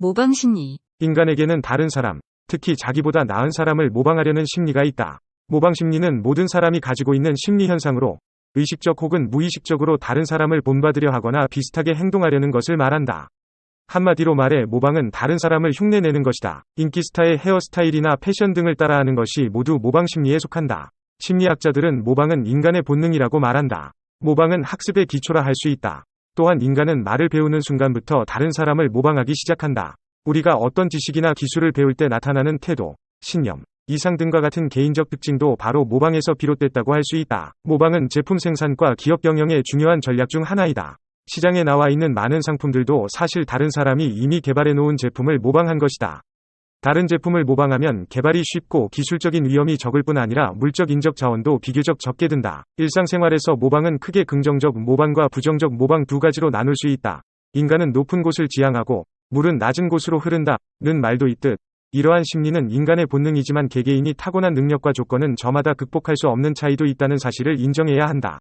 모방 심리. 인간에게는 다른 사람, 특히 자기보다 나은 사람을 모방하려는 심리가 있다. 모방 심리는 모든 사람이 가지고 있는 심리 현상으로 의식적 혹은 무의식적으로 다른 사람을 본받으려 하거나 비슷하게 행동하려는 것을 말한다. 한마디로 말해 모방은 다른 사람을 흉내내는 것이다. 인기 스타의 헤어스타일이나 패션 등을 따라하는 것이 모두 모방 심리에 속한다. 심리학자들은 모방은 인간의 본능이라고 말한다. 모방은 학습의 기초라 할 수 있다. 또한 인간은 말을 배우는 순간부터 다른 사람을 모방하기 시작한다. 우리가 어떤 지식이나 기술을 배울 때 나타나는 태도, 신념, 이상 등과 같은 개인적 특징도 바로 모방에서 비롯됐다고 할 수 있다. 모방은 제품 생산과 기업 경영의 중요한 전략 중 하나이다. 시장에 나와 있는 많은 상품들도 사실 다른 사람이 이미 개발해 놓은 제품을 모방한 것이다. 다른 제품을 모방하면 개발이 쉽고 기술적인 위험이 적을 뿐 아니라 물적 인적 자원도 비교적 적게 든다. 일상생활에서 모방은 크게 긍정적 모방과 부정적 모방 두 가지로 나눌 수 있다. 인간은 높은 곳을 지향하고 물은 낮은 곳으로 흐른다 는 말도 있듯 이러한 심리는 인간의 본능이지만 개개인이 타고난 능력과 조건은 저마다 극복할 수 없는 차이도 있다는 사실을 인정해야 한다.